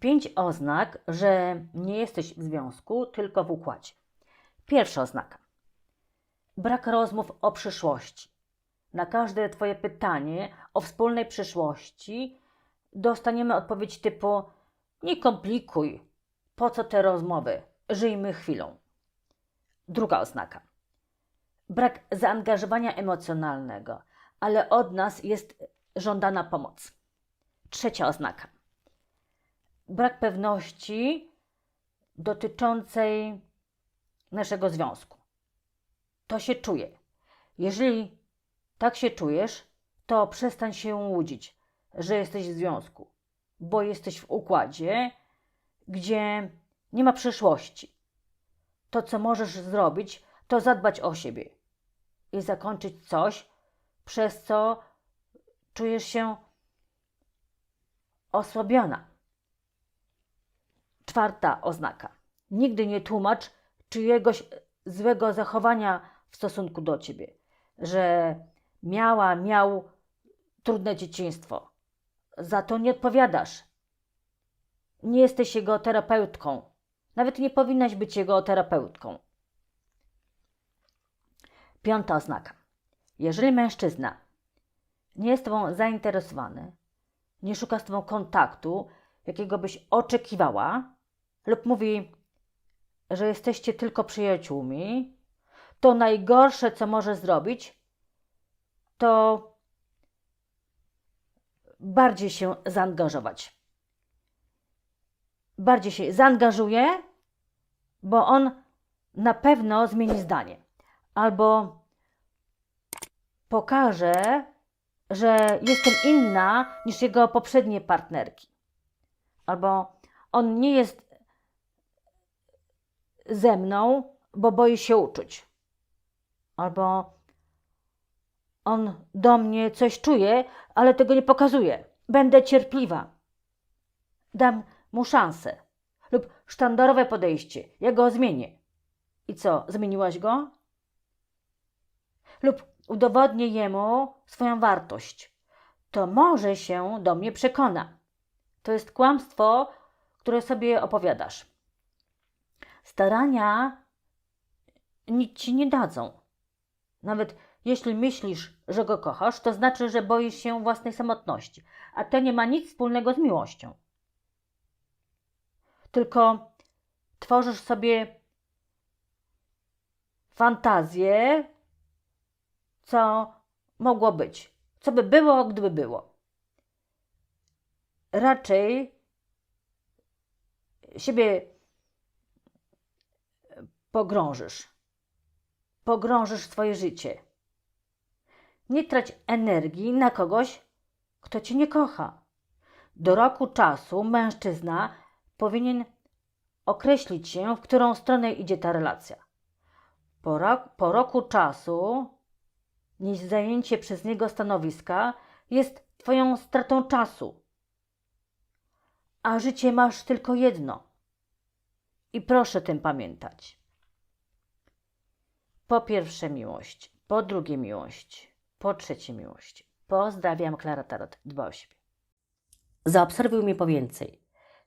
Pięć oznak, że nie jesteś w związku, tylko w układzie. Pierwsza oznaka. Brak rozmów o przyszłości. Na każde Twoje pytanie o wspólnej przyszłości dostaniemy odpowiedź typu: Nie komplikuj, po co te rozmowy, żyjmy chwilą. Druga oznaka. Brak zaangażowania emocjonalnego, ale od nas jest żądana pomoc. Trzecia oznaka. Brak pewności dotyczącej naszego związku. To się czuje. Jeżeli tak się czujesz, to przestań się łudzić, że jesteś w związku, bo jesteś w układzie, gdzie nie ma przyszłości. To, co możesz zrobić, to zadbać o siebie i zakończyć coś, przez co czujesz się osłabiona. Czwarta oznaka. Nigdy nie tłumacz czyjegoś złego zachowania w stosunku do ciebie, że miała, miał trudne dzieciństwo. Za to nie odpowiadasz. Nie jesteś jego terapeutką. Nawet nie powinnaś być jego terapeutką. Piąta oznaka. Jeżeli mężczyzna nie jest Tobą zainteresowany, nie szuka z Tobą kontaktu, jakiego byś oczekiwała, lub mówi, że jesteście tylko przyjaciółmi, to najgorsze, co może zrobić, to bardziej się zaangażować. Bardziej się zaangażuje, bo on na pewno zmieni zdanie. Albo pokaże, że jestem inna niż jego poprzednie partnerki. Albo on nie jest ze mną, bo boi się uczuć. Albo on do mnie coś czuje, ale tego nie pokazuje. Będę cierpliwa. Dam mu szansę. Lub sztandarowe podejście. Ja go zmienię. I co, zmieniłaś go? Lub udowodnię jemu swoją wartość. To może się do mnie przekona. To jest kłamstwo, które sobie opowiadasz. Starania nic ci nie dadzą. Nawet jeśli myślisz, że go kochasz, to znaczy, że boisz się własnej samotności, a to nie ma nic wspólnego z miłością. Tylko tworzysz sobie fantazję, co mogło być, co by było, gdyby było. Raczej siebie pogrążysz. Pogrążysz swoje życie. Nie trać energii na kogoś, kto cię nie kocha. Do roku czasu mężczyzna powinien określić się, w którą stronę idzie ta relacja. Po, po roku czasu niż zajęcie przez niego stanowiska jest Twoją stratą czasu. A życie masz tylko jedno. I proszę tym pamiętać. Po pierwsze miłość, po drugie miłość, po trzecie miłość. Pozdrawiam, Klara Tarot. Dba o siebie. Zaobserwuj mnie po więcej.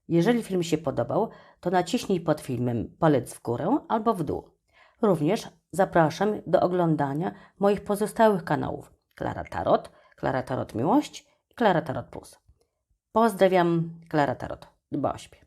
Jeżeli film się podobał, to naciśnij pod filmem palec w górę albo w dół. Również zapraszam do oglądania moich pozostałych kanałów Klara Tarot, Klara Tarot Miłość i Klara Tarot Plus. Pozdrawiam, Klara Tarot. Dba o siebie.